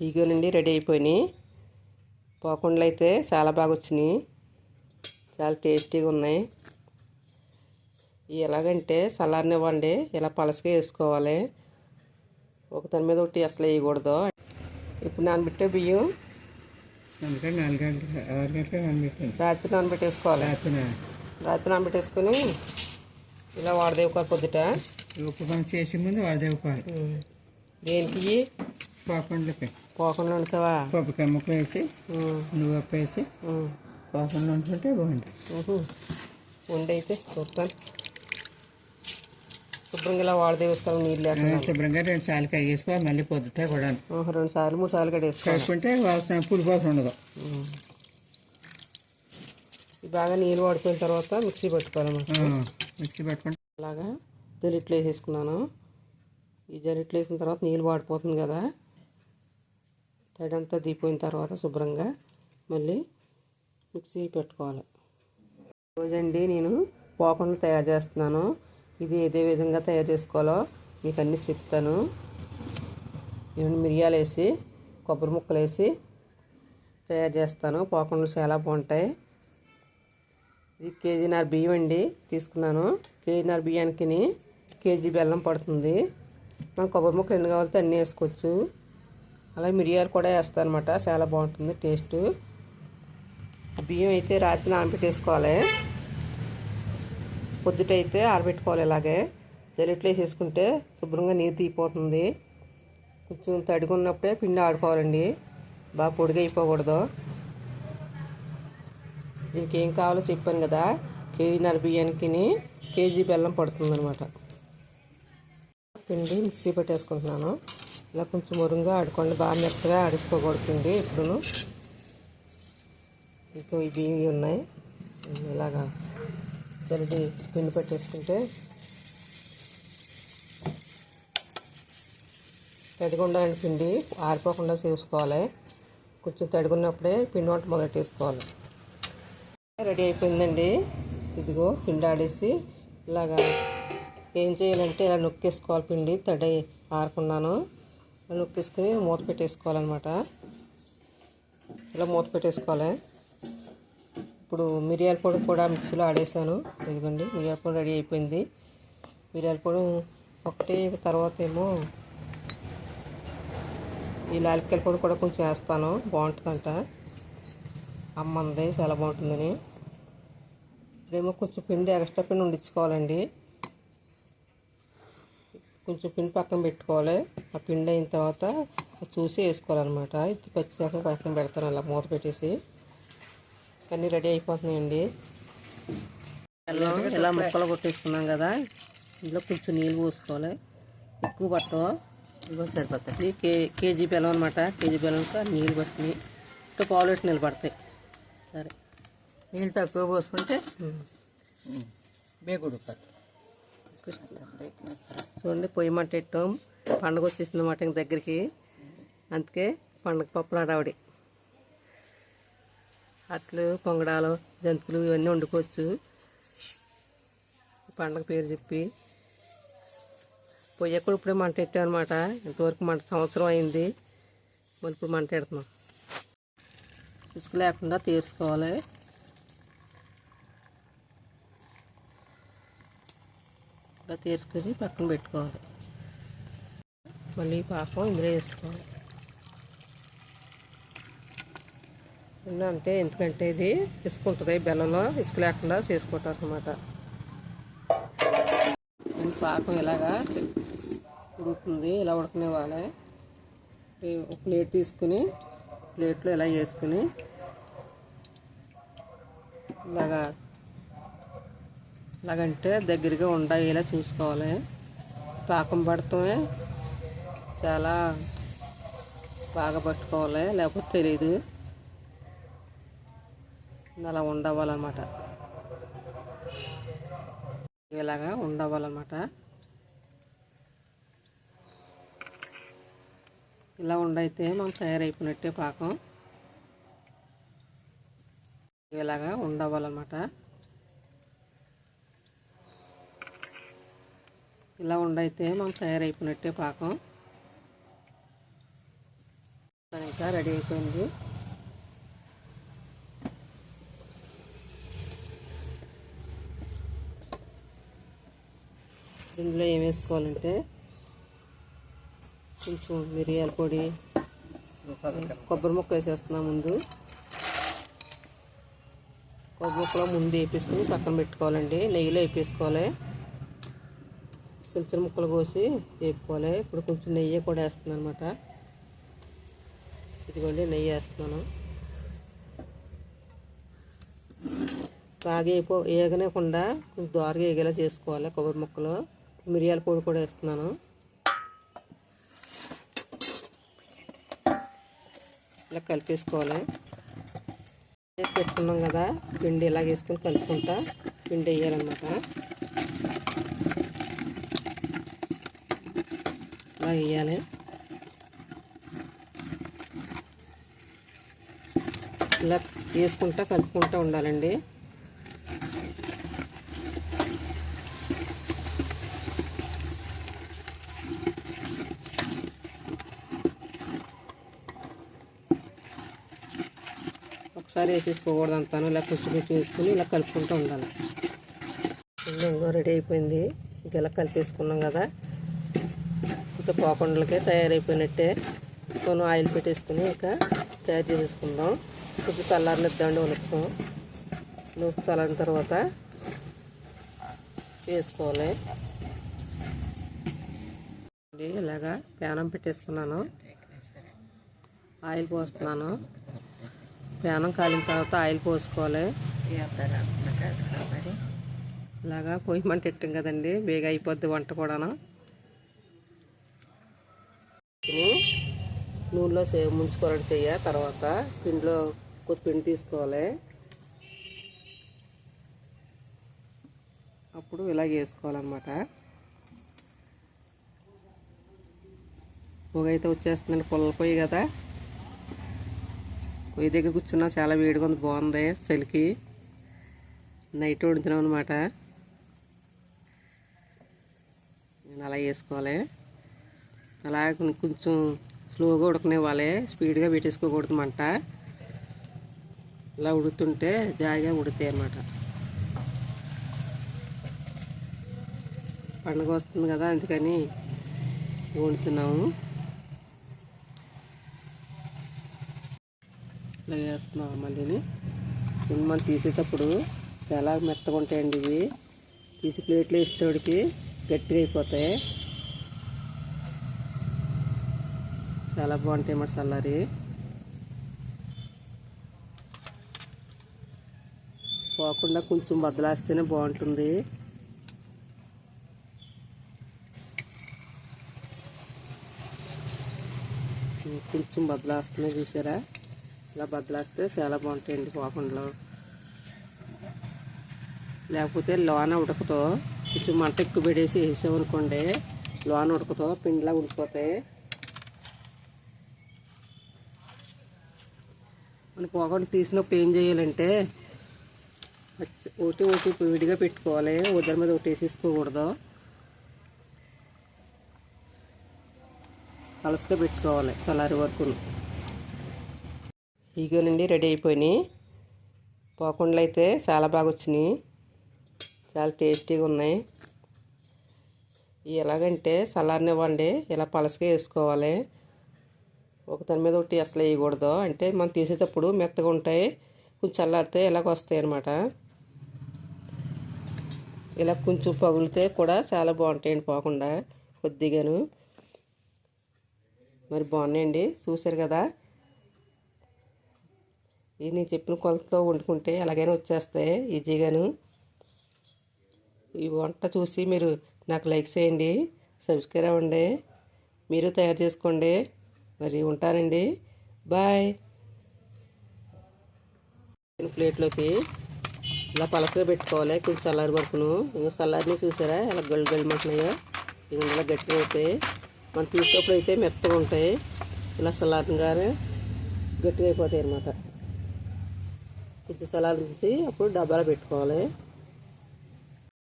ఇగోనండి ready అయిపోయినాయి. పోకుండా అయితే చాలా బాగా వచ్చినాయి. చాలా టేస్టీగా ఉన్నాయి. ఎలాగంటే చల్లారనివ్వండి ఇలా పలసగా వేసుకోవాలి. ఒక దాని మీద ఒకటి అసలు వేయకూడదు. ఇప్పుడు నానబెట్టే బియ్యం. రాత్రి నానబెట్టేసుకోవాలి. రాత్రి నానబెట్టేసుకొని ఇలా వాడదేవుకోవాలి పొద్దుట. చేసే ముందు వాడదేవుకోవాలి. దేనికి? పోకుండా పోకుండా వండుతావా పప్పు కమ్మకం వేసి ఉం. నువ్వు ఉప్పు వేసి. పోకుండా వండుకుంటే బాగుంటుంది. అయితే చూస్తాను శుభ్రంగా ఇలా వాడదే వేసుకోవాలి నీళ్ళు లేకుండా. శుభ్రంగా రెండు సార్లు కడిగేసుకోవాలి మళ్ళీ పొద్దుటే కూడా రెండు సార్లు మూడు సార్లు కడుక్కుంటే వాసన పులుపు వాసన ఉండదు. బాగా నీళ్ళు వాడిపోయిన తర్వాత మిక్సీ పెట్టుకోవాలన్నమాట మిక్సీ పట్టుకుంటే అలాగా జరిట్లు వేసేసుకున్నాను ఈ జరిట్లు వేసిన తర్వాత నీళ్ళు వాడిపోతుంది కదా. తడంతా దిగిపోయిన తర్వాత శుభ్రంగా మళ్ళీ మిక్సీ పెట్టుకోవాలి. రోజండి నేను పోకుండా తయారు చేస్తున్నాను. ఇది ఏదే విధంగా తయారు చేసుకోవాలో మీకు అన్నీ చెప్తాను. ఇవన్నీ మిరియాలు వేసి కొబ్బరి ముక్కలు వేసి తయారు చేస్తాను. పోకుండా చాలా బాగుంటాయి. ఇది కేజీన్నర బియ్యం అండి తీసుకున్నాను. కేజీన్నర బియ్యానికి కేజీ బెల్లం పడుతుంది. మనం కొబ్బరి ముక్కలు ఎన్ని కావాలితే అన్నీ వేసుకోవచ్చు. అలాగే మిరియాలు కూడా వేస్తాను అనమాట చాలా బాగుంటుంది టేస్ట్. బియ్యం అయితే రాత్రి నానబెట్టేసుకోవాలి. పొద్దుటైతే ఆరబెట్టుకోవాలి ఇలాగే. జల్లెట్లు వేసేసుకుంటే శుభ్రంగా నీరు తీయిపోతుంది. కొంచెం తడిగా ఉన్నప్పుడే పిండి ఆడుకోవాలండి. బాగా పొడిగా అయిపోకూడదు. దీనికి ఏం కావాలో చెప్పాను కదా. కేజీన్నర బియ్యానికి కేజీ బెల్లం పడుతుందనమాట పిండి మిక్సీ పెట్టేసుకుంటున్నాను. ఇలా కొంచెం మురుంగా ఆడుకోండి. బాగా మెత్తగా ఆడేసుకోకూడదు పిండి ఇప్పుడు ఇంకో ఇవి ఇవి ఉన్నాయి. ఇలాగా జల్ది పిండి పెట్టేసుకుంటే తడిగుండాలండి పిండి. ఆరిపోకుండా చూసుకోవాలి. కొంచెం తడిగున్నప్పుడే పిండి వంట మొదలెట్టేసుకోవాలి. రెడీ అయిపోయిందండి. ఇదిగో పిండి ఆడేసి ఇలాగా ఏం చేయాలంటే ఇలా నొక్కేసుకోవాలి పిండి. తడి ఆరుకున్నాను. నొక్కేసుకుని మూత పెట్టేసుకోవాలన్నమాట. ఇలా మూత పెట్టేసుకోవాలి. ఇప్పుడు మిరియాల పొడి కూడా మిక్సీలో ఆడేసాను. ఇదిగోండి మిరియాల పొడి రెడీ అయిపోయింది. మిరియాల పొడి ఒకటి తర్వాత ఏమో ఈ లాలికల పొడి కూడా కొంచెం వేస్తాను. బాగుంటుందంట. అమ్మంది చాలా బాగుంటుందని. ఇప్పుడేమో కొంచెం పిండి ఎక్స్ట్రా పిండి ఉండించుకోవాలండి కొంచెం పిండి పక్కన పెట్టుకోవాలి. ఆ పిండి అయిన తర్వాత చూసి వేసుకోవాలన్నమాట. ఇది పచ్చిశాఖం పక్కన పెడతాను అలా మూత పెట్టేసి. అన్నీ రెడీ అయిపోతున్నాయండి. ఇలా ముక్కలు కొట్టేసుకున్నాం కదా. ఇందులో కొంచెం నీళ్ళు పోసుకోవాలి. ఎక్కువ పట్టవు. ఇదిగో సరిపోతాయి. ఇది కే కేజీ బెల్లం అనమాట కేజీ బెల్లంతో నీళ్ళు పట్టినాయి ఇంకా పావు లీటర్ నీళ్ళు పడతాయి. సరే. నీళ్ళు తక్కువ పోసుకుంటే బేగుడు చూడండి పొయ్యి మంట పెట్టాం. పండగ వచ్చేసింది అన్నమాట ఇంక దగ్గరికి. అందుకే పండగ పప్పులు ఆడావిడి అట్లు పొంగడాలు జంతుకులు ఇవన్నీ వండుకోవచ్చు. పండగ పేరు చెప్పి. పొయ్యి కూడా ఇప్పుడే మంట పెట్టాం అనమాట ఇంతవరకు మంట సంవత్సరం అయింది. మళ్ళీ ఇప్పుడు మంట పెడుతున్నాం. ఇసుక లేకుండా తీర్చుకోవాలి. ఇలా తీసుకొని పక్కన పెట్టుకోవాలి. మళ్ళీ పాకం ఇందులో వేసుకోవాలి. ఇలా అంటే ఎందుకంటే ఇది ఇసుక ఉంటుంది బెల్లంలో ఇసుక లేకుండా చేసుకుంటారు అనమాట పాకం ఇలాగా ఉడుకుతుంది ఇలా ఉడకనివ్వాలి. ఒక ప్లేట్ తీసుకుని ప్లేట్లో ఇలా చేసుకుని ఇలాగా ఎలాగంటే దగ్గరగా ఉండేలా చూసుకోవాలి. పాకం పడతామే చాలా బాగా పట్టుకోవాలి. లేకపోతే తెలియదు అలా ఉండవాలన్నమాట. ఇలాగా ఉండవాలన్నమాట. ఇలా ఉండైతే మనం తయారైపోయినట్టే పాకం. ఇలాగా ఉండవాలన్నమాట. ఇలా ఉండైతే మనం తయారైపోయినట్టే పాకం. ఇంకా రెడీ అయిపోయింది. ఇందులో ఏం వేసుకోవాలంటే కొంచెం మిరియాల పొడి కొబ్బరి ముక్క వేసేస్తున్నా ముందు. కొబ్బరి ముక్కలో ముందు వేపేసుకుని పక్కన పెట్టుకోవాలండి. నెయ్యిలో వేపేసుకోవాలి. చిన్న చిన్న ముక్కలు కోసి వేపుకోవాలి. ఇప్పుడు కొంచెం నెయ్యి కూడా వేస్తున్నాను అనమాట ఇదిగోండి నెయ్యి వేస్తున్నాను. బాగా వేపో వేగనేకుండా కొంచెం దోరగా వేగేలా చేసుకోవాలి కొబ్బరి ముక్కలు. మిరియాల పొడి కూడా వేస్తున్నాను. ఇలా కలిపేసుకోవాలి. పెట్టుకున్నాం కదా పిండి ఇలా వేసుకొని కలుపుకుంటా. పిండి వేయాలన్నమాట. బాగా వేయాలి. ఇలా వేసుకుంటా కలుపుకుంటూ ఉండాలండి. ఒకసారి వేసేసుకోకూడదు అంతాను ఇలా కొంచెం కొంచెం వేసుకుని ఇలా కలుపుకుంటూ ఉండాలి. ఇంకా ఇంకో రెడీ అయిపోయింది. ఇంక ఇలా కలిపేసుకున్నాం కదా. ఇంకా పోకుండలకే తయారైపోయినట్టే మనం ఆయిల్ పెట్టేసుకుని ఇంకా తయారు చేసేసుకుందాం. కొంచెం చల్లారనిద్దామండి ఉలకసం ఉలక చల్లారిన తర్వాత వేసుకోవాలి. ఇలాగా ప్యానం పెట్టేసుకున్నాను. ఆయిల్ పోస్తున్నాను. ప్యానం కాలిన తర్వాత ఆయిల్ పోసుకోవాలి. ఇలాగా పొయ్యి మంట పెట్టాం కదండి బేగ అయిపోద్ది వంట కూడాను. నూనెలో చే ముంచుకోరడి చెయ్య తర్వాత పిండిలో కొద్ది పిండి తీసుకోవాలి. అప్పుడు ఇలాగ వేసుకోవాలన్నమాట పొగ అయితే వచ్చేస్తుందండి పొల్ల పొయ్యి కదా. పొయ్యి దగ్గర కూర్చున్నా చాలా వేడిగా ఉంది బాగుంది చలికి. నైట్ వండుతున్నాం అనమాట నేను అలా వేసుకోవాలి అలా కొంచెం స్లోగా ఉడకనివ్వాలి స్పీడ్గా పెట్టేసుకోకూడదు మంట. ఇలా ఉడుతుంటే జాయిగా ఉడుతాయి అన్నమాట. పండుగ వస్తుంది కదా అందుకని వండుతున్నాము. ఇలా వేస్తున్నాం మళ్ళీని. సినిమా తీసేటప్పుడు చాలా మెత్తగా ఉంటాయండి ఇవి. తీసి ప్లేట్లో వేసేటోడికి గట్టిగా అయిపోతాయి. చాలా బాగుంటాయి మాట చల్లారి. పోకుండా కొంచెం బద్దలాస్తేనే బాగుంటుంది. కొంచెం బద్దలాస్తున్నాయి చూసారా? ఇలా బద్దలాస్తే చాలా బాగుంటాయండి పోకుండా. లేకపోతే లోన ఉడకతో కొంచెం మంట ఎక్కువ పెట్టేసి వేసామనుకోండి లోన ఉడకతో పిండిలా ఉడికిపోతాయి మన పోకుండా తీసినప్పుడు ఏం చేయాలంటే ఒకటి ఒకటి విడిగా పెట్టుకోవాలి. ఉదర్ మీద ఒకటి వేసేసుకోకూడదు పలసగా పెట్టుకోవాలి చల్లారి వరకు ఇగోనండి రెడీ అయిపోయినాయి. పోకుండా అయితే చాలా బాగా వచ్చినాయి. చాలా టేస్టీగా ఉన్నాయి. ఎలాగంటే చల్లారనివ్వండి ఇలా పలసగా వేసుకోవాలి. ఒక దాని మీద ఒకటి అసలు వేయకూడదు. అంటే మనం తీసేటప్పుడు మెత్తగా ఉంటాయి. కొంచెం చల్లారితే ఇలాగ వస్తాయి అన్నమాట. ఇలా కొంచెం పగులితే కూడా చాలా బాగుంటాయండి పోకుండా కొద్దిగాను. మరి బాగున్నాయండి? చూశారు కదా? ఇది నేను చెప్పిన కొలతతో వండుకుంటే ఎలాగైనా వచ్చేస్తాయి. ఈజీగాను. ఈ వంట చూసి మీరు నాకు లైక్ చేయండి. సబ్స్క్రైబ్ అవ్వండి. మీరు తయారు చేసుకోండి. మరి ఉంటానండి. బాయ్. ప్లేట్లోకి ఇలా పలసగా పెట్టుకోవాలి కొంచెం చల్లారి వరకును. ఇంకా చల్లారిని చూసారా? ఇలా గళ్ళు గళ్ళమంటున్నాయో ఇవి ఇలా గట్టిగా అవుతాయి మనం చూసేటప్పుడు అయితే మెత్తగా ఉంటాయి. ఇలా చల్లారిగానే గట్టిగా అయిపోతాయి అన్నమాట. కొంచెం చల్లారించి అప్పుడు డబ్బాలో పెట్టుకోవాలి.